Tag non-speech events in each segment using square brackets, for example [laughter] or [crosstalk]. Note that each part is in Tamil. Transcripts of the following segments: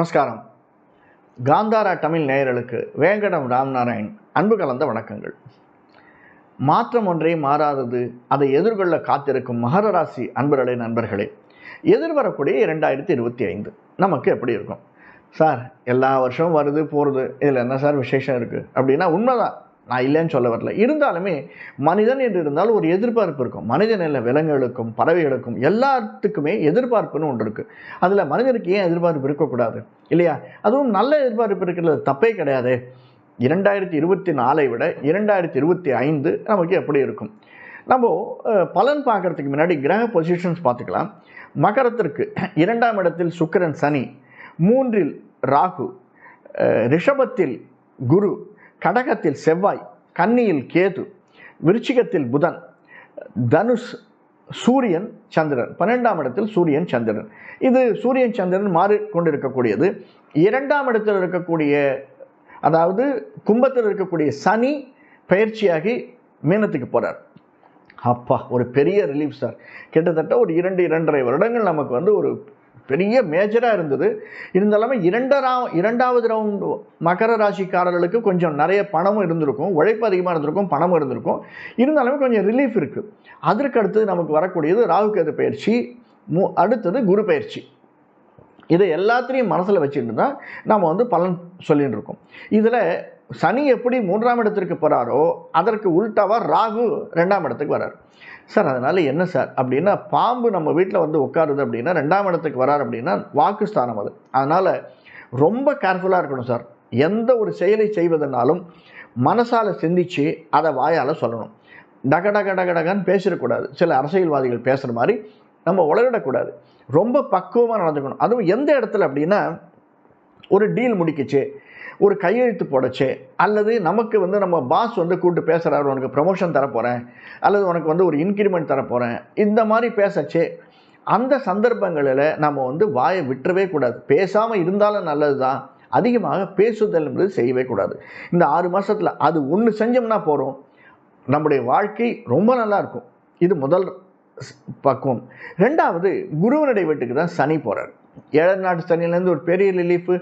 நமஸ்காரம். காந்தாரா தமிழ் நேயர்களுக்கு வேங்கடம் ராம்நாராயண் அன்பு கலந்த வணக்கங்கள். மாற்றம் ஒன்றே மாறாதது அதை எதிர்கொள்ள காத்திருக்கும் மகர ராசி அன்பர்களே நண்பர்களே எதிர்வரக்கூடிய இரண்டாயிரத்தி இருபத்தி ஐந்து. நமக்கு எப்படி இருக்கும்? சார் எல்லா வருஷமும் வருது போகிறது இதில் என்ன சார் விசேஷம் இருக்குது அப்படின்னா உண்மைதான். நான் இல்லைன்னு சொல்ல வரல. இருந்தாலுமே மனிதன் என்று இருந்தாலும் ஒரு எதிர்பார்ப்பு இருக்கும். மனிதன் இல்லை விலங்குகளுக்கும் பறவைகளுக்கும் எல்லாத்துக்குமே எதிர்பார்ப்புன்னு ஒன்று இருக்குது அதில் மனிதனுக்கு ஏன் எதிர்பார்ப்பு இருக்கக்கூடாது? இல்லையா? அதுவும் நல்ல எதிர்பார்ப்பு இருக்கிறது. தப்பே கிடையாது. இரண்டாயிரத்தி இருபத்தி நாலை விட இரண்டாயிரத்தி இருபத்தி ஐந்து நமக்கு எப்படி இருக்கும்? நம்ம பலன் பார்க்கறதுக்கு முன்னாடி கிரக பொசிஷன்ஸ் பார்த்துக்கலாம். மகரத்திற்கு இரண்டாம் இடத்தில் சுக்கிரன் சனி மூன்றில் ராகு ரிஷபத்தில் குரு கடகத்தில் செவ்வாய் கன்னியில் கேது விருச்சிகத்தில் புதன் தனுஷ் சூரியன் சந்திரன். பன்னெண்டாம் இடத்தில் சூரியன் சந்திரன். இது சூரியன் சந்திரன் மாறிக்கொண்டிருக்கக்கூடியது. இரண்டாம் இடத்தில் இருக்கக்கூடிய அதாவது கும்பத்தில் இருக்கக்கூடிய சனி பயிற்சியாகி மீனத்துக்கு போகிறார் அப்பா ஒரு பெரிய ரிலீஃப் சார் கிட்டத்தட்ட ஒரு இரண்டு இரண்டரை வருடங்கள் நமக்கு வந்து ஒரு பெரிய மேஜராக இருந்தது. இருந்தாலுமே இரண்டரா இரண்டாவது ரவுண்ட் மகர ராசிக்காரர்களுக்கு கொஞ்சம் நிறைய பணமும் இருந்திருக்கும். உழைப்பு அதிகமாக இருந்திருக்கும் பணமும் இருந்திருக்கும். இருந்தாலுமே கொஞ்சம் ரிலீஃப் இருக்குது அதற்கு அடுத்தது நமக்கு வரக்கூடியது ராகு பயிற்சி. மு அடுத்தது குரு பயிற்சி. இதை எல்லாத்திலையும் மனசில் வச்சுட்டு தான் நம்ம வந்து பலன் சொல்லிகிட்டு இருக்கோம். இதில் சனி எப்படி மூன்றாம் இடத்திற்கு போகிறாரோ அதற்கு உள்டாவாக ராகு ரெண்டாம் இடத்துக்கு வரார். சார் அதனால் என்ன சார்? அப்படின்னா பாம்பு நம்ம வீட்டில் வந்து உட்காருது அப்படின்னா ரெண்டாம் இடத்துக்கு வரார் அப்படின்னா வாக்குஸ்தானம் அது. அதனால் ரொம்ப கேர்ஃபுல்லாக இருக்கணும் சார். எந்த ஒரு செயலை செய்வதனாலும் மனசால் சிந்திச்சு அதை வாயால் சொல்லணும். டக டக டக டகன்னு பேசிடக்கூடாது. சில அரசியல்வாதிகள் பேசுகிற மாதிரி நம்ம உளரிடக்கூடாது ரொம்ப பக்குவமாக நடந்துக்கணும். அதுவும் எந்த இடத்துல அப்படின்னா ஒரு டீல் முடிக்கிச்சு ஒரு கையெழுத்து போடச்சு அல்லது நமக்கு வந்து நம்ம பாஸ் வந்து கூப்பிட்டு பேசுகிறாரு உனக்கு ப்ரமோஷன் தரப்போகிறேன் அல்லது உனக்கு வந்து ஒரு இன்க்ரிமெண்ட் தரப்போகிறேன் இந்த மாதிரி பேசச்சே அந்த சந்தர்ப்பங்களில் நம்ம வந்து வாயை விட்டுறவே கூடாது. பேசாமல் இருந்தாலும் நல்லது தான் அதிகமாக பேசுதல் என்பது செய்யவே கூடாது. இந்த ஆறு மாதத்தில் அது ஒன்று செஞ்சோம்னா போகிறோம் நம்முடைய வாழ்க்கை ரொம்ப நல்லா இருக்கும். இது முதல் ஸ்- பக்குவம். ரெண்டாவது குருவனுடைய வீட்டுக்கு தான் சனி போகிறார் ஏழரை நாட்டு சனியிலேருந்து ஒரு பெரிய ரிலீஃபு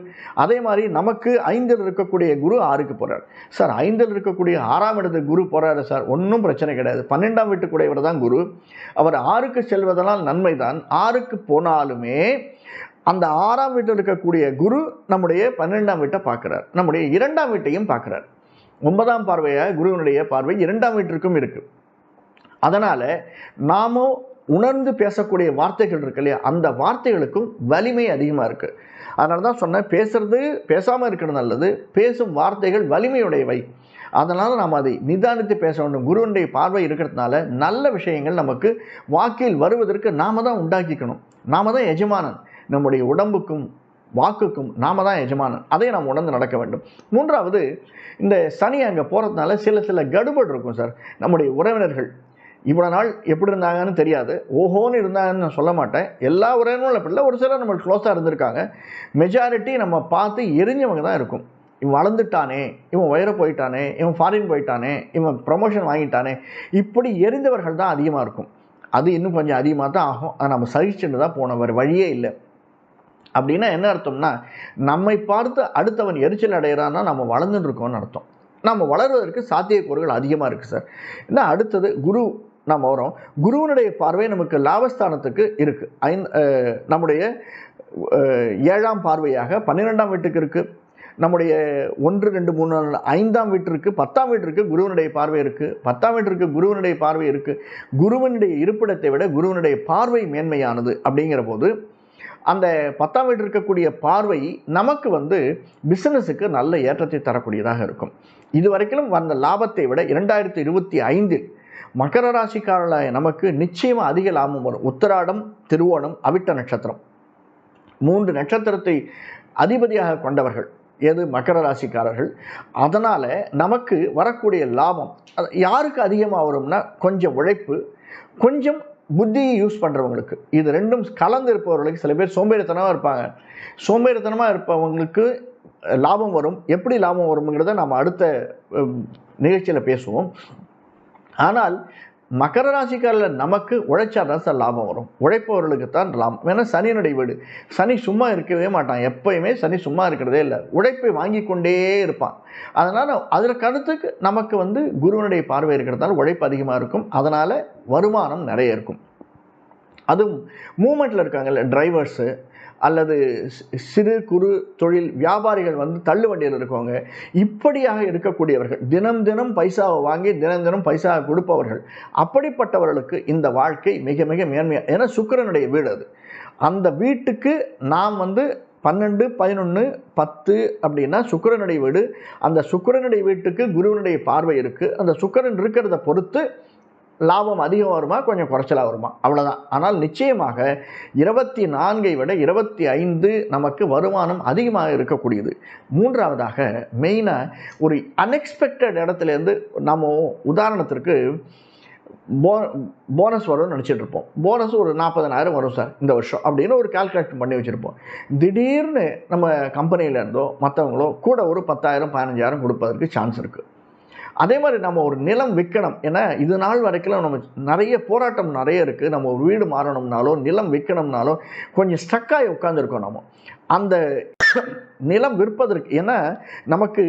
அதே மாதிரி நமக்கு ஐந்தில் இருக்கக்கூடிய குரு ஆறுக்கு போகிறார் சார் ஐந்தில் இருக்கக்கூடிய ஆறாம் இடத்துக்கு குரு போகிறாரு சார். ஒன்றும் பிரச்சனை கிடையாது. பன்னெண்டாம் வீட்டுக்குடையவர் தான் குரு. அவர் ஆறுக்கு செல்வதனால் நன்மை தான் ஆறுக்கு போனாலுமே அந்த ஆறாம் வீட்டில் இருக்கக்கூடிய குரு நம்முடைய பன்னெண்டாம் வீட்டை பார்க்குறார். நம்முடைய இரண்டாம் வீட்டையும் பார்க்குறார். ஒன்பதாம் பார்வையாக குருவினுடைய பார்வை இரண்டாம் வீட்டிற்கும் இருக்குது அதனால் நாமும் உணர்ந்து பேசக்கூடிய வார்த்தைகள் இருக்கு இல்லையா? அந்த வார்த்தைகளுக்கும் வலிமை அதிகமாக இருக்குது அதனால தான் சொன்னேன் பேசுறது பேசாமல் இருக்கிறது நல்லது பேசும் வார்த்தைகள் வலிமையுடையவை. அதனால் நாம் அதை நிதானித்து பேச வேண்டும். குருவனுடைய பார்வை இருக்கிறதுனால நல்ல விஷயங்கள் நமக்கு வாக்கில் வருவதற்கு நாம தான் உண்டாக்கிக்கணும். நாம தான் எஜமானன். நம்முடைய உடம்புக்கும் வாக்குக்கும் நாம தான் எஜமானன். அதை நாம் உணர்ந்து நடக்க வேண்டும். மூன்றாவது இந்த சனி அங்கே போகிறதுனால சில சில கடுபடு இருக்கும் சார். நம்முடைய உறவினர்கள் இவ்வளோ நாள் எப்படி இருந்தாங்கன்னு தெரியாது. ஓஹோன்னு இருந்தாங்கன்னு நான் சொல்ல மாட்டேன். எல்லா உறவினர்களும் அப்படி இல்லை. ஒரு சிலர் நம்மளுக்கு க்ளோஸாக இருந்திருக்காங்க. மெஜாரிட்டி நம்ம பார்த்து எரிஞ்சவங்க தான் இருக்கும். இவன் வளர்ந்துட்டானே இவன் உயர போயிட்டானே இவன் ஃபாரின் போயிட்டானே இவன் ப்ரொமோஷன் வாங்கிட்டானே. இப்படி எரிந்தவர்கள் தான் அதிகமாக இருக்கும். அது இன்னும் கொஞ்சம் அதிகமாக தான் ஆகும். அதை நம்ம சகிச்சுட்டு தான் போன வழியே இல்லை. அப்படின்னா என்ன அர்த்தம்னா நம்மை பார்த்து அடுத்தவன் எரிச்சல் அடைகிறான்னா நம்ம வளர்ந்துட்டு இருக்கோம்னு அர்த்தம். நம்ம வளர்வதற்கு சாத்தியக்கூறுகள் அதிகமாக இருக்குது சார் என்ன அடுத்தது? குரு நாம் வரோம் குருவினுடைய பார்வை நமக்கு லாபஸ்தானத்துக்கு இருக்குது ஐந் நம்முடைய ஏழாம் பார்வையாக பன்னிரெண்டாம் வீட்டுக்கு இருக்குது நம்முடைய ஒன்று ரெண்டு மூணு நாலு ஐந்தாம் வீட்டிற்கு பத்தாம் வீட்டிற்கு குருவனுடைய பார்வை இருக்குது பத்தாம் வீட்டிற்கு குருவனுடைய பார்வை இருக்குது குருவனுடைய இருப்பிடத்தை விட குருவனுடைய பார்வை மேன்மையானது அப்படிங்கிற போது அந்த பத்தாம் வீட்டில் இருக்கக்கூடிய பார்வை நமக்கு வந்து பிஸ்னஸுக்கு நல்ல ஏற்றத்தை தரக்கூடியதாக இருக்கும். இது வரைக்கும் வந்த லாபத்தை விட இரண்டாயிரத்தி இருபத்தி ஐந்தில் மகர ராசிக்காரர்களாய நமக்கு நிச்சயமாக அதிக லாபம் வரும். உத்தராடம் திருவோணம் அவிட்ட நட்சத்திரம். மூன்று நட்சத்திரத்தை அதிபதியாக கொண்டவர்கள் எது? மகர ராசிக்காரர்கள். அதனால் நமக்கு வரக்கூடிய லாபம் அது யாருக்கு அதிகமாக வரும்னா கொஞ்சம் உழைப்பு கொஞ்சம் புத்தியை யூஸ் பண்ணுறவங்களுக்கு இது ரெண்டும் கலந்து இருப்பவர்களுக்கு சில பேர் சோம்பேறித்தனமாக இருப்பாங்க. சோம்பேறித்தனமாக இருப்பவங்களுக்கு லாபம் வரும். எப்படி லாபம் வரும்ங்கிறத நம்ம அடுத்த நிகழ்ச்சியில் பேசுவோம். ஆனால் மகர ராசிக்காரில் நமக்கு உழைச்சா தான் சார் லாபம் வரும். உழைப்பவர்களுக்கு தான் லாபம். ஏன்னா சனியினுடைய வீடு. சனி சும்மா இருக்கவே மாட்டான். எப்பயுமே சனி சும்மா இருக்கிறதே இல்லை. உழைப்பை வாங்கி கொண்டே இருப்பான். அதனால் அதில் கருத்துக்கு நமக்கு வந்து குருவனுடைய பார்வை இருக்கிறதால உழைப்பு அதிகமாக இருக்கும். அதனால் வருமானம் நிறைய இருக்கும். அதுவும் மூமெண்ட்டில் இருக்காங்கல்ல டிரைவர்ஸு அல்லது சிறு குறு தொழில் வியாபாரிகள் வந்து தள்ளுவண்டியில் இருக்கவங்க இப்படியாக இருக்கக்கூடியவர்கள் தினம் தினம் பைசாவை வாங்கி தினம் தினம் பைசாவை கொடுப்பவர்கள் அப்படிப்பட்டவர்களுக்கு இந்த வாழ்க்கை மிக மிக மேன்மையாக ஏன்னா சுக்கிரனுடைய வீடு அது. அந்த வீட்டுக்கு நாம் வந்து பன்னெண்டு பதினொன்று பத்து அப்படின்னா சுக்கரனுடைய வீடு. அந்த சுக்கரனுடைய வீட்டுக்கு குருவனுடைய பார்வை இருக்குது அந்த சுக்கிரன் இருக்கிறத பொறுத்து லாபம் அதிகம் வருமா? கொஞ்சம் குறைச்சலாக வருமா? அவ்வளோதான் ஆனால் நிச்சயமாக இருபத்தி நான்கை விட இருபத்தி ஐந்து நமக்கு வருமானம் அதிகமாக இருக்கக்கூடியது. மூன்றாவதாக மெயினாக ஒரு அன்எக்ஸ்பெக்டட் இடத்துலேருந்து நம்ம உதாரணத்திற்கு போ போனஸ் வரும்னு நினச்சிட்டு இருப்போம் போனஸ் ஒரு நாற்பதனாயிரம் வரும் சார் இந்த வருஷம் அப்படின்னு ஒரு கால்குலேஷன் பண்ணி வச்சுருப்போம். திடீர்னு நம்ம கம்பெனியிலேருந்தோ மற்றவங்களோ கூட ஒரு பத்தாயிரம் பதினஞ்சாயிரம் கொடுப்பதற்கு சான்ஸ் இருக்குது அதே மாதிரி நம்ம ஒரு நிலம் விற்கணும். ஏன்னா இது நாள் வரைக்கும் நம்ம நிறைய போராட்டம் நிறைய இருக்குது நம்ம ஒரு வீடு மாறணும்னாலோ நிலம் விற்கணும்னாலோ கொஞ்சம் ஸ்டக்காகி உட்காந்துருக்கோம் நம்ம அந்த நிலம் விற்பதற்கு ஏன்னா நமக்கு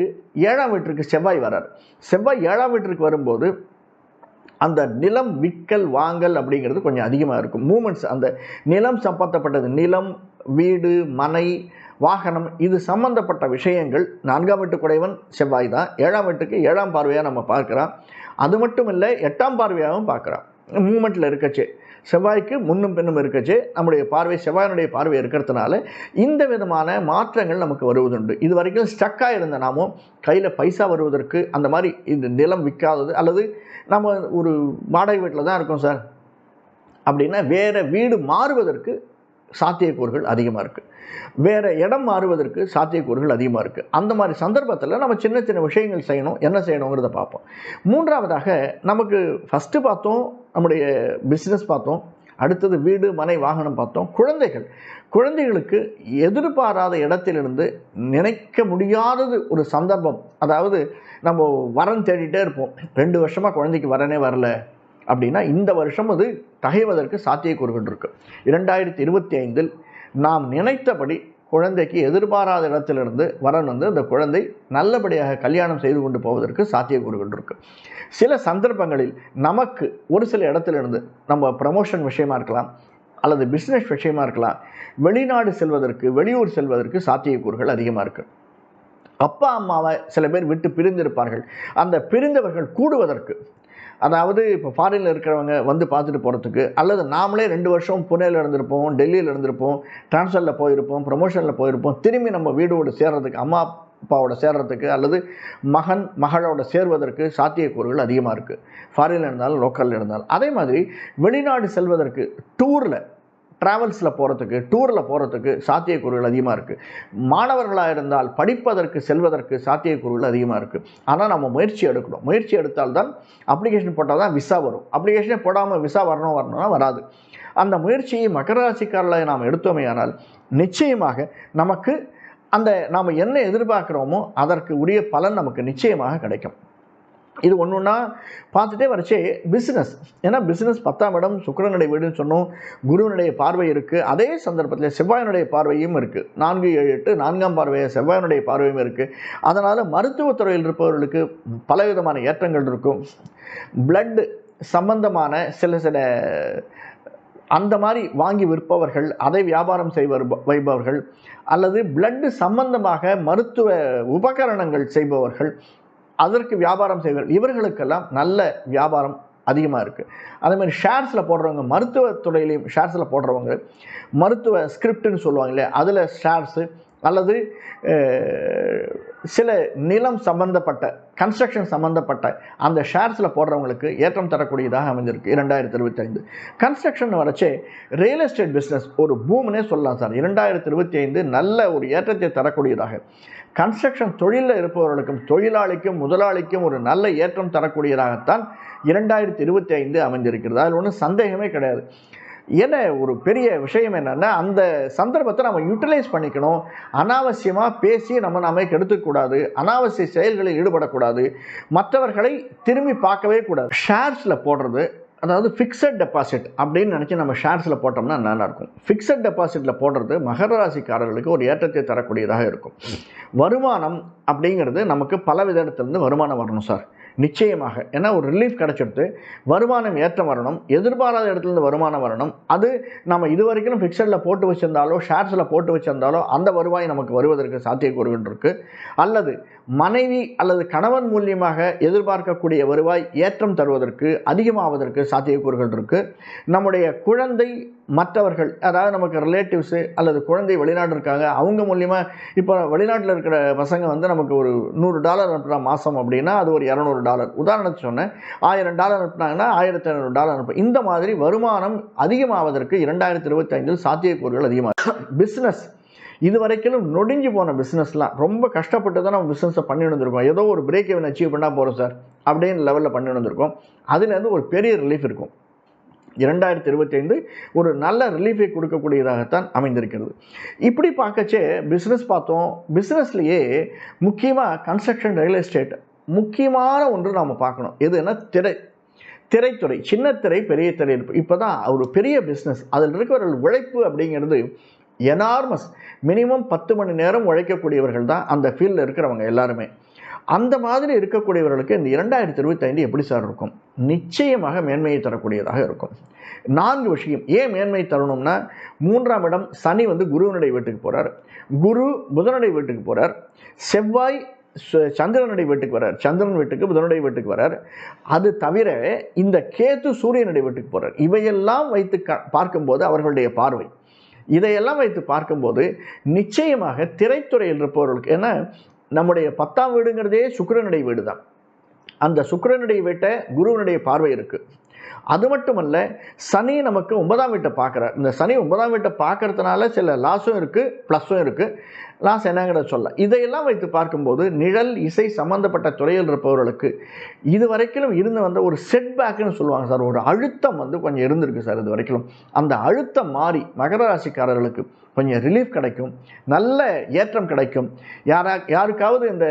ஏழாம் வீட்டிற்கு செவ்வாய் வரார். செவ்வாய் ஏழாம் வீட்டிற்கு வரும்போது அந்த நிலம் விற்கல் வாங்கல் அப்படிங்கிறது கொஞ்சம் அதிகமாக இருக்கும். மூமெண்ட்ஸ் அந்த நிலம் சம்பந்தப்பட்டது நிலம் வீடு மனை வாகனம் இது சம்பந்தப்பட்ட விஷயங்கள். நான்காம் வீட்டு குடைவன் செவ்வாய் தான். ஏழாம் வீட்டுக்கு ஏழாம் பார்வையாக நம்ம பார்க்குறோம். அது மட்டும் இல்லை எட்டாம் பார்வையாகவும் பார்க்குறோம். மூமெண்ட்டில் இருக்கச்சே. செவ்வாய்க்கு முன்னும் பின்னும் இருக்கச்சே. நம்முடைய பார்வை செவ்வாயினுடைய பார்வை இருக்கிறதுனால இந்த விதமான மாற்றங்கள் நமக்கு வருவதுண்டு. இது வரைக்கும் ஸ்டக்காக இருந்த நாமும் கையில் பைசா வருவதற்கு அந்த மாதிரி இந்த நிலம் விற்காதது அல்லது நம்ம ஒரு வாடகை வீட்டில் தான் இருக்கோம் சார். அப்படின்னா வேறு வீடு மாறுவதற்கு சாத்தியக்கூறுகள் அதிகமாக இருக்குது வேறு இடம் மாறுவதற்கு சாத்தியக்கூறுகள் அதிகமாக இருக்குது அந்த மாதிரி சந்தர்ப்பத்தில் நம்ம சின்ன சின்ன விஷயங்கள் செய்யணும் என்ன செய்யணுங்கிறத பார்ப்போம். மூன்றாவதாக நமக்கு ஃபஸ்ட்டு பார்த்தோம் நம்முடைய பிஸ்னஸ் பார்த்தோம் அடுத்தது வீடு மனை வாகனம் பார்த்தோம். குழந்தைகள் குழந்தைகளுக்கு எதிர்பாராத இடத்திலிருந்து நினைக்க முடியாதது ஒரு சந்தர்ப்பம். அதாவது நம்ம வரன் தேடிட்டே இருப்போம். ரெண்டு வருஷமாக குழந்தைக்கு வரனே வரல. அப்படின்னா இந்த வருஷம் அது தகைவதற்கு சாத்தியக்கூறுகள் இருக்குது இரண்டாயிரத்தி இருபத்தி ஐந்தில் நாம் நினைத்தபடி குழந்தைக்கு எதிர்பாராத இடத்திலிருந்து வரன் வந்து அந்த குழந்தை நல்லபடியாக கல்யாணம் செய்து கொண்டு போவதற்கு சாத்தியக்கூறுகள் இருக்குது சில சந்தர்ப்பங்களில் நமக்கு ஒரு சில இடத்திலிருந்து நம்ம ப்ரமோஷன் விஷயமா இருக்கலாம் அல்லது பிஸ்னஸ் விஷயமா இருக்கலாம் வெளிநாடு செல்வதற்கு வெளியூர் செல்வதற்கு சாத்தியக்கூறுகள் அதிகமாக இருக்குது அப்பா அம்மாவை சில பேர் விட்டு பிரிந்திருப்பார்கள். அந்த பிரிந்தவர்கள் கூடுவதற்கு அதாவது இப்போ ஃபாரினில் இருக்கிறவங்க வந்து பார்த்துட்டு போகிறதுக்கு அல்லது நாமளே ரெண்டு வருஷம் புனேல இருந்திருப்போம் டெல்லியில் இருந்திருப்போம் ட்ரான்ஸ்ஃபரில் போயிருப்போம் ப்ரொமோஷனில் போயிருப்போம் திரும்பி நம்ம வீடோடு சேர்றதுக்கு அம்மா அப்பாவோட சேர்றதுக்கு அல்லது மகன் மகளோட சேர்வதற்கு சாத்தியக்கூறுகள் அதிகமாக இருக்குது ஃபாரினில் இருந்தாலும் லோக்கலில் இருந்தாலும். அதே மாதிரி வெளிநாடு செல்வதற்கு டூரில் ட்ராவல்ஸில் போகிறதுக்கு டூரில் போகிறதுக்கு சாத்தியக்கூறுகள் அதிகமாக இருக்குது மாணவர்களாக இருந்தால் படிப்பதற்கு செல்வதற்கு சாத்தியக்கூறுகள் அதிகமாக இருக்குது ஆனால் நம்ம முயற்சி எடுக்கணும். முயற்சி எடுத்தால்தான் அப்ளிகேஷன் போட்டால் தான் விசா வரும். அப்ளிகேஷனே போடாமல் விசா வரணும் வரணும்னா வராது. அந்த முயற்சியை மகர ராசிக்காரர்களை நாம் எடுத்தோமேயானால் நிச்சயமாக நமக்கு அந்த நாம் என்ன எதிர்பார்க்குறோமோ அதற்கு உரிய பலன் நமக்கு நிச்சயமாக கிடைக்கும். இது ஒன்று ஒன்றா பார்த்துட்டே வரைச்சே பிஸ்னஸ் ஏன்னா பிஸ்னஸ் பத்தாம் இடம் சுக்கரனுடைய வீடுன்னு சொன்னோம். குருவனுடைய பார்வை இருக்குது அதே சந்தர்ப்பத்தில் செவ்வாயினுடைய பார்வையும் இருக்குது நான்கு ஏழு எட்டு நான்காம் பார்வை செவ்வாயினுடைய பார்வையும் இருக்குது அதனால் மருத்துவத்துறையில் இருப்பவர்களுக்கு பலவிதமான ஏற்றங்கள் இருக்கும். பிளட் சம்பந்தமான சில சில அந்த மாதிரி வாங்கி விற்பவர்கள் அதை வியாபாரம் செய்வர் வைப்பவர்கள் அல்லது பிளட்டு சம்பந்தமாக மருத்துவ உபகரணங்கள் செய்பவர்கள் அதற்கு வியாபாரம் செய்வர்கள் இவர்களுக்கெல்லாம் நல்ல வியாபாரம் அதிகமாக இருக்குது அதே மாதிரி ஷேர்ஸில் போடுறவங்க மருத்துவ துறையிலையும் ஷேர்ஸில் போடுறவங்க மருத்துவ ஸ்கிரிப்டுன்னு சொல்லுவாங்க இல்லையா அதில் ஷேர்ஸு அல்லது சில நிலம் சம்பந்தப்பட்ட கன்ஸ்ட்ரக்ஷன் சம்பந்தப்பட்ட அந்த ஷேர்ஸில் போடுறவங்களுக்கு ஏற்றம் தரக்கூடியதாக அமைஞ்சிருக்கு. இரண்டாயிரத்தி இருபத்தி ஐந்து கன்ஸ்ட்ரக்ஷன் வரைச்சே ரியல் எஸ்டேட் பிஸ்னஸ் ஒரு பூம்னே சொல்லலாம் சார். இரண்டாயிரத்தி இருபத்தி ஐந்து நல்ல ஒரு ஏற்றத்தை தரக்கூடியதாக. கன்ஸ்ட்ரக்ஷன் தொழிலில் இருப்பவர்களுக்கும் தொழிலாளிக்கும் முதலாளிக்கும் ஒரு நல்ல ஏற்றம் தரக்கூடியதாகத்தான் இரண்டாயிரத்தி இருபத்தி ஐந்து அமைஞ்சிருக்கிறது அதில் ஒன்றும் சந்தேகமே கிடையாது. என்ன ஒரு பெரிய விஷயம் என்னென்னா அந்த சந்தர்ப்பத்தை நம்ம யூட்டிலைஸ் பண்ணிக்கணும். அனாவசியமாக பேசி நம்ம நாம கெடுத்துக்கூடாது அனாவசிய செயல்களில் ஈடுபடக்கூடாது. மற்றவர்களை திரும்பி பார்க்கவே கூடாது. ஷேர்ஸில் போடுறது அதாவது ஃபிக்ஸட் டெபாசிட் அப்படின்னு நினச்சி நம்ம ஷேர்ஸில் போட்டோம்னா நல்லாயிருக்கும். ஃபிக்ஸட் டெபாசிட்டில் போடுறது மகர ராசிக்காரர்களுக்கு ஒரு ஏற்றத்தை தரக்கூடியதாக இருக்கும். வருமானம் அப்படிங்கிறது நமக்கு பல விதத்திலிருந்து வருமானம் வரணும் சார். நிச்சயமாக. ஏன்னா ஒரு ரிலீஃப் கிடச்சிடுது வருமானம் ஏற்றம் வரணும் எதிர்பாராத இடத்துலேருந்து வருமானம் வரணும். அது நம்ம இது வரைக்கும் ஃபிக்ஸடில் போட்டு வச்சுருந்தாலோ ஷேர்ஸில் போட்டு வச்சுருந்தாலோ அந்த வருவாய் நமக்கு வருவதற்கு சாத்தியக்கூறுகள் இருக்குது அல்லது மனைவி அல்லது கணவன் மூலியமாக எதிர்பார்க்கக்கூடிய வருவாய் ஏற்றம் தருவதற்கு அதிகமாவதற்கு சாத்தியக்கூறுகள் இருக்குது நம்முடைய குழந்தை மற்றவர்கள் அதாவது நமக்கு ரிலேட்டிவ்ஸு அல்லது குழந்தை வெளிநாடு இருக்காங்க அவங்க மூலியமாக இப்போ வெளிநாட்டில் இருக்கிற பசங்க வந்து நமக்கு ஒரு நூறு டாலர் அனுப்புகிற மாதம் அப்படின்னா அது ஒரு இரநூறு டாலர் உதாரணத்துக்கு சொன்னேன் ஆயிரம் டாலர் அனுப்புனாங்கன்னா ஆயிரத்தி ஐநூறு டாலர் அனுப்பு. இந்த மாதிரி வருமானம் அதிகமாவதற்கு இரண்டாயிரத்தி இருபத்தைந்தில் சாத்தியக்கூறுகள் அதிகமாக பிஸ்னஸ் இது வரைக்கும் நொடிஞ்சு போன பிஸ்னஸ்லாம் ரொம்ப கஷ்டப்பட்டு தான் நம்ம பிஸ்னஸை பண்ணி வந்திருக்கோம். ஏதோ ஒரு பிரேக் இவன் அச்சீவ் பண்ணால் போகிறோம் சார் அப்படின்னு லெவலில் பண்ணி வந்திருக்கோம். அதுலேருந்து ஒரு பெரிய ரிலீஃப் இருக்கும். இரண்டாயிரத்தி இருபத்தைந்து ஒரு நல்ல ரிலீஃபை கொடுக்கக்கூடியதாகத்தான் அமைந்திருக்கிறது. இப்படி பார்க்கச்சே பிஸ்னஸ் பார்த்தோம். பிஸ்னஸ்லேயே முக்கியமாக கன்ஸ்ட்ரக்ஷன் ரியல் எஸ்டேட் முக்கியமான ஒன்று நாம் பார்க்கணும். எதுன்னா திரை திரைத்துறை சின்ன திரை பெரிய திரை. இப்போ தான் ஒரு பெரிய பிஸ்னஸ் அதில் இருக்கிறவர்கள் உழைப்பு அப்படிங்கிறது எனார்மஸ் மினிமம் பத்து மணி நேரம் உழைக்கக்கூடியவர்கள் தான் அந்த ஃபீல்டில் இருக்கிறவங்க எல்லாருமே. அந்த மாதிரி இருக்கக்கூடியவர்களுக்கு இந்த இரண்டாயிரத்தி இருபத்தைந்து எப்படி சார் இருக்கும்? நிச்சயமாக மேன்மையை தரக்கூடியதாக இருக்கும். நான்கு விஷயம். ஏன் மேன்மை தரணும்னா மூன்றாம் இடம் சனி வந்து குருவனுடைய வீட்டுக்கு போகிறார் குரு புதனுடைய வீட்டுக்கு போகிறார் செவ்வாய் சந்திரனுடைய வீட்டுக்கு வரார் சந்திரன் வீட்டுக்கு புதனுடைய வீட்டுக்கு வரார் அது தவிர இந்த கேத்து சூரியனுடைய வீட்டுக்கு போகிறார் இவையெல்லாம் வைத்து க பார்க்கும்போது அவர்களுடைய பார்வை. இதையெல்லாம் வைத்து பார்க்கும்போது நிச்சயமாக திரைத்துறையில் இருப்பவர்களுக்கு ஏன்னா நம்முடைய பத்தாம் வீடுங்கிறதே சுக்கரனுடைய வீடு தான் அந்த சுக்கரனுடைய வீட்டை குருவனுடைய பார்வை இருக்குது அது மட்டுமல்ல சனி நமக்கு ஒன்பதாம் வீட்டை பார்க்குறார். இந்த சனி ஒன்பதாம் வீட்டை பார்க்கறதுனால சில லாஸும் இருக்குது ப்ளஸ்ஸும் இருக்குது லாஸ் என்னங்கிறத சொல்ல. இதையெல்லாம் வைத்து பார்க்கும்போது நிழல் இசை சம்பந்தப்பட்ட துறையில் இருப்பவர்களுக்கு இது வரைக்கும் இருந்து வந்த ஒரு செட்பேக்குன்னு சொல்லுவாங்க சார். ஒரு அழுத்தம் வந்து கொஞ்சம் இருந்திருக்கு சார் இது வரைக்கும் அந்த அழுத்தம் மாறி மகர ராசிக்காரர்களுக்கு கொஞ்சம் ரிலீஃப் கிடைக்கும். நல்ல ஏற்றம் கிடைக்கும். யாரா யாருக்காவது இந்த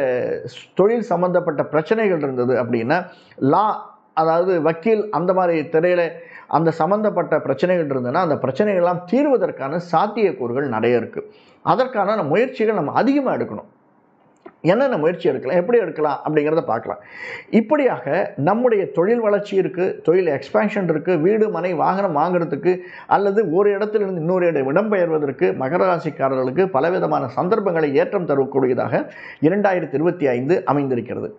தொழில் சம்பந்தப்பட்ட பிரச்சனைகள் இருந்தது அப்படின்னா லா அதாவது வக்கீல் அந்த மாதிரி திரையில் அந்த சம்மந்தப்பட்ட பிரச்சனைகள் இருந்ததுன்னா அந்த பிரச்சனைகள்லாம் தீர்வதற்கான சாத்தியக்கூறுகள் நிறைய இருக்குது அதற்கான முயற்சிகள் நம்ம அதிகமாக எடுக்கணும். என்னென்ன முயற்சி எடுக்கலாம் எப்படி எடுக்கலாம் அப்படிங்கிறத பார்க்கலாம். இப்படியாக நம்முடைய தொழில் வளர்ச்சி இருக்குது தொழில் எக்ஸ்பேன்ஷன் இருக்குது வீடு மனை வாகனம் வாங்குறதுக்கு அல்லது ஒரு இடத்திலிருந்து இன்னொரு இடம் இடம்பெயர்வதற்கு மகர ராசிக்காரர்களுக்கு பலவிதமான சந்தர்ப்பங்களை ஏற்றம் தரக்கூடியதாக இரண்டாயிரத்தி இருபத்தி ஐந்து அமைந்திருக்கிறது.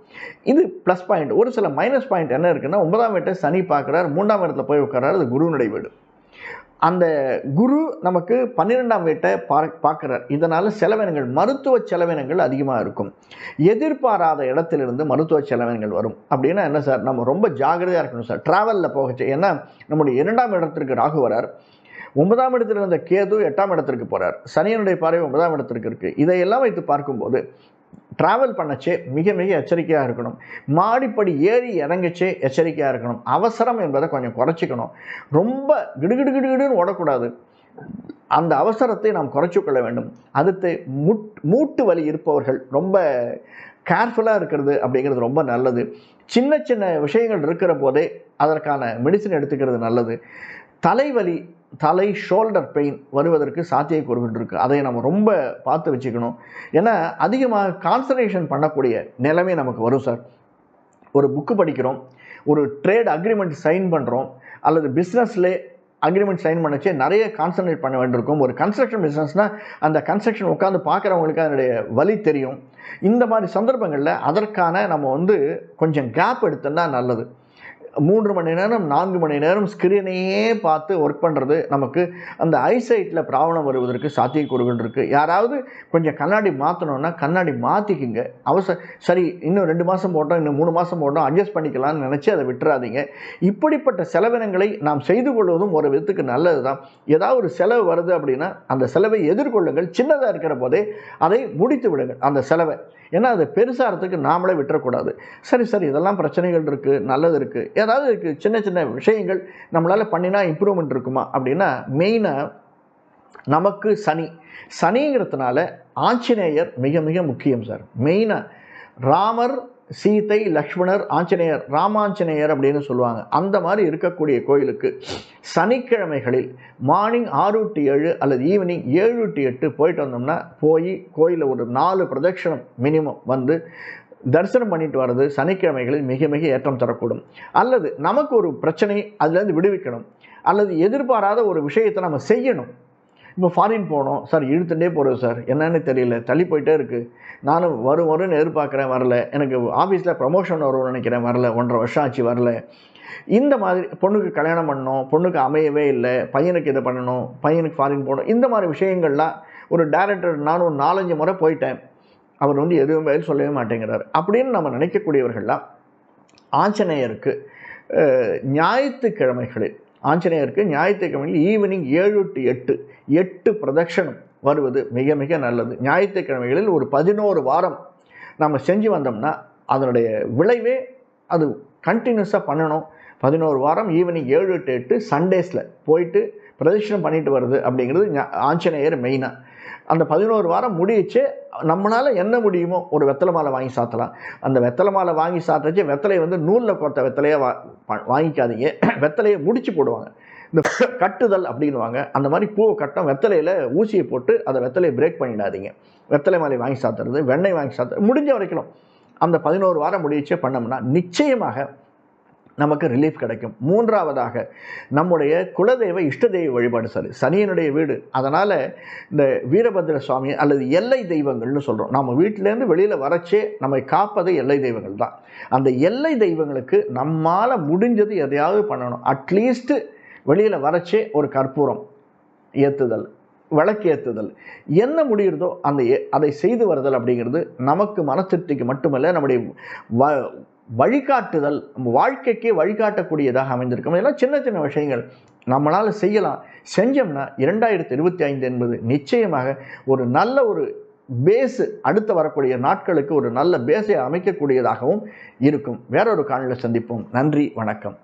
இது ப்ளஸ் பாயிண்ட் ஒரு சில மைனஸ் பாயிண்ட் என்ன இருக்குன்னா ஒன்பதாம் வீட்டை சனி பார்க்குறார் மூன்றாம் இடத்துல போய் உட்கார்றாரு அது குருனுடைய வீடு. அந்த குரு நமக்கு பன்னிரெண்டாம் வீட்டை பார பார்க்குறார். இதனால் செலவினங்கள் மருத்துவ செலவினங்கள் அதிகமாக இருக்கும். எதிர்பாராத இடத்திலிருந்து மருத்துவ செலவினங்கள் வரும். அப்படின்னா என்ன சார்? நம்ம ரொம்ப ஜாகிரதையாக இருக்கணும் சார். ட்ராவலில் போகச்சு ஏன்னா நம்முடைய இரண்டாம் இடத்திற்கு ராகு வரார். ஒன்பதாம் இடத்தில் இருந்த கேது எட்டாம் இடத்திற்கு போகிறார் சனியனுடைய பார்வை ஒன்பதாம் இடத்திற்கு இருக்குது இதையெல்லாம் வைத்து பார்க்கும்போது ட்ராவல் பண்ணச்சே மிக மிக எச்சரிக்கையாக இருக்கணும். மாடிப்படி ஏறி இறங்கச்சே எச்சரிக்கையாக இருக்கணும். அவசரம் என்பதை கொஞ்சம் குறைச்சிக்கணும். ரொம்ப கிடுகிடு கிடுகிடுன்னு ஓடக்கூடாது. அந்த அவசரத்தை நாம் குறைச்சிக்கொள்ள கொள்ள வேண்டும். அடுத்து முட் மூட்டு வலி இருப்பவர்கள் ரொம்ப கேர்ஃபுல்லாக இருக்கிறது அப்படிங்கிறது ரொம்ப நல்லது. சின்ன சின்ன விஷயங்கள் இருக்கிற போதே அதற்கான மெடிசன் எடுத்துக்கிறது நல்லது. தலைவலி தலை ஷோல்டர் பெயின் வருவதற்கு சாத்தியக்கூறுகள் இருக்குது அதை நம்ம ரொம்ப பார்த்து வச்சுக்கணும். ஏன்னா அதிகமாக கான்சன்ட்ரேஷன் பண்ணக்கூடிய நிலைமை நமக்கு வரும் சார் ஒரு புக்கு படிக்கிறோம் ஒரு ட்ரேட் அக்ரிமெண்ட் சைன் பண்ணுறோம் அல்லது பிஸ்னஸ்லே அக்ரிமெண்ட் சைன் பண்ணச்சே நிறைய கான்சன்ட்ரேட் பண்ண வேண்டியிருக்கும். ஒரு கன்ஸ்ட்ரக்ஷன் பிஸ்னஸ்னால் அந்த கன்ஸ்ட்ரக்ஷன் உட்காந்து பார்க்குறவங்களுக்கு அதனுடைய வழி தெரியும். இந்த மாதிரி சந்தர்ப்பங்களில் அதற்கான நம்ம வந்து கொஞ்சம் கேப் எடுத்தோம்னா நல்லது. மூன்று மணி நேரம் நான்கு மணி நேரம் ஸ்க்ரீனையே பார்த்து ஒர்க் பண்ணுறது நமக்கு அந்த ஐசைட்டில் ப்ராப்ளம் வருவதற்கு சாத்தியக்கூறுகள் இருக்குது யாராவது கொஞ்சம் கண்ணாடி மாற்றணுன்னா கண்ணாடி மாற்றிக்குங்க அவசர சரி இன்னும் ரெண்டு மாதம் போட்டோம் இன்னும் மூணு மாதம் போட்டோம் அட்ஜஸ்ட் பண்ணிக்கலாம்னு நினச்சி அதை விட்டுறாதீங்க. இப்படிப்பட்ட செலவினங்களை நாம் செய்து கொள்வதும் ஒரு விதத்துக்கு நல்லது தான் ஏதாவது ஒரு செலவு வருது அப்படின்னா அந்த செலவை எதிர்கொள்ளுங்கள். சின்னதாக இருக்கிற போதே அதை முடித்து விடுங்கள். அந்த செலவை ஏன்னா அது பெருசாகிறதுக்கு நாமளே விட்டுறக்கூடாது. சரி சரி இதெல்லாம் பிரச்சனைகள் இருக்குது நல்லது இருக்குது ஏதாவது இருக்குது சின்ன சின்ன விஷயங்கள் நம்மளால் பண்ணினா இம்ப்ரூவ்மெண்ட் இருக்குமா? அப்படின்னா மெயினாக நமக்கு சனி. சனிங்கிறதுனால ஆஞ்சநேயர் மிக மிக முக்கியம் சார் மெயினாக ராமர் சீதை லக்ஷ்மணர் ஆஞ்சநேயர் ராமாஞ்சநேயர் அப்படின்னு சொல்லுவாங்க. அந்த மாதிரி இருக்கக்கூடிய கோயிலுக்கு சனிக்கிழமைகளில் மார்னிங் ஆறு டு ஏழு அல்லது ஈவினிங் ஏழு டு எட்டு போயிட்டு வந்தோம்னா போய் கோயிலில் ஒரு நாலு பிரதட்சணம் மினிமம் வந்து தரிசனம் பண்ணிட்டு வர்றது சனிக்கிழமைகளில் மிக மிக ஏற்றம் தரக்கூடும். அல்லது நமக்கு ஒரு பிரச்சனை அதுலேருந்து விடுவிக்கணும். அல்லது எதிர்பாராத ஒரு விஷயத்தை நம்ம செய்யணும். இப்போ ஃபாரின் போனோம். சார் இழுத்துட்டே போகிறோம் சார். என்னன்னு தெரியல. தள்ளி போயிட்டே இருக்குது நானும் வரும் வரும்னு எதிர்பார்க்குறேன் வரல. எனக்கு ஆஃபீஸில் ப்ரமோஷன் வரும்னு நினைக்கிறேன் வரல. ஒன்றரை வருஷம் ஆச்சு வரல. இந்த மாதிரி பொண்ணுக்கு கல்யாணம் பண்ணணும் பொண்ணுக்கு அமையவே இல்லை பையனுக்கு இதை பண்ணணும் பையனுக்கு ஃபாரின் போகணும் இந்த மாதிரி விஷயங்கள்லாம் ஒரு டேரக்டர் நானும் ஒரு நாலஞ்சு முறை போயிட்டேன். அவர் வந்து எதுவும் பதில் சொல்லவே மாட்டேங்கிறார். அப்படின்னு நம்ம நினைக்கக்கூடியவர்கள்லாம் ஆஞ்சநேயருக்கு ஞாயிற்றுக்கிழமைகளில் ஆஞ்சநேயருக்கு ஞாயிற்றுக்கிழமையில் ஈவினிங் ஏழு டு எட்டு எட்டு பிரதட்சணம் வருவது மிக மிக நல்லது. ஞாயிற்றுக்கிழமைகளில் ஒரு பதினோரு வாரம் நம்ம செஞ்சு வந்தோம்னா அதனுடைய விளைவே அது கண்டினியூஸாக பண்ணணும். பதினோரு வாரம் ஈவினிங் ஏழு டு எட்டு சண்டேஸில் போயிட்டு பிரதட்சணம் பண்ணிட்டு வருது அப்படிங்கிறது ஆஞ்சநேயர் மெயினாக அந்த பதினோரு வாரம் முடிச்சு நம்மளால் என்ன முடியுமோ ஒரு வெத்தலை மாலை வாங்கி சாத்தலாம். அந்த வெத்தலை மாலை வாங்கி சாப்பிட்டச்சு வெத்தலையை வந்து நூலில் கோர்த்த வெத்தலையை வா வாங்கிக்காதீங்க. [clears throat] வெத்தலையை முடிச்சு போடுவாங்க. இந்த [clears throat] கட்டுதல் அப்படின்னுவாங்க. அந்த மாதிரி பூவை கட்டம் வெத்தலையில் ஊசியை போட்டு அதை வெத்தலையை பிரேக் பண்ணிடாதீங்க. வெத்தலை மாலை வாங்கி சாத்துறது வெண்ணெய் வாங்கி சாத்துறது முடிஞ்ச வரைக்கும். அந்த பதினோரு வாரம் முடிச்சே பண்ணோம்னா நிச்சயமாக நமக்கு ரிலீஃப் கிடைக்கும். மூன்றாவதாக நம்முடைய குலதெய்வ இஷ்டதெய்வ வழிபாடு சரி. சனியனுடைய வீடு. அதனால் இந்த வீரபத்திர சுவாமி அல்லது எல்லை தெய்வங்கள்னு சொல்கிறோம் நம்ம வீட்டிலேருந்து வெளியில் வரச்சே நம்மை காப்பது எல்லை தெய்வங்கள் தான். அந்த எல்லை தெய்வங்களுக்கு நம்மால் முடிஞ்சது எதையாவது பண்ணணும். அட்லீஸ்ட்டு வெளியில் வரச்சே ஒரு கற்பூரம் ஏற்றுதல் விளக்கேற்றுதல் என்ன முடிகிறதோ அந்த அதை செய்து வருதல் அப்படிங்கிறது நமக்கு மனத்திருப்திக்கு மட்டுமல்ல நம்முடைய வ வழிகாட்டுதல் நம்ம வாழ்க்கைக்கே வழிகாட்டக்கூடியதாக அமைந்திருக்கும். இதெல்லாம் சின்ன சின்ன விஷயங்கள். நம்மளால் செய்யலாம். செஞ்சோம்னா இரண்டாயிரத்தி இருபத்தி ஐந்து என்பது நிச்சயமாக ஒரு நல்ல ஒரு பேஸு அடுத்து வரக்கூடிய நாட்களுக்கு ஒரு நல்ல பேஸை அமைக்கக்கூடியதாகவும் இருக்கும். வேறொரு காணொலியில் சந்திப்போம். நன்றி வணக்கம்.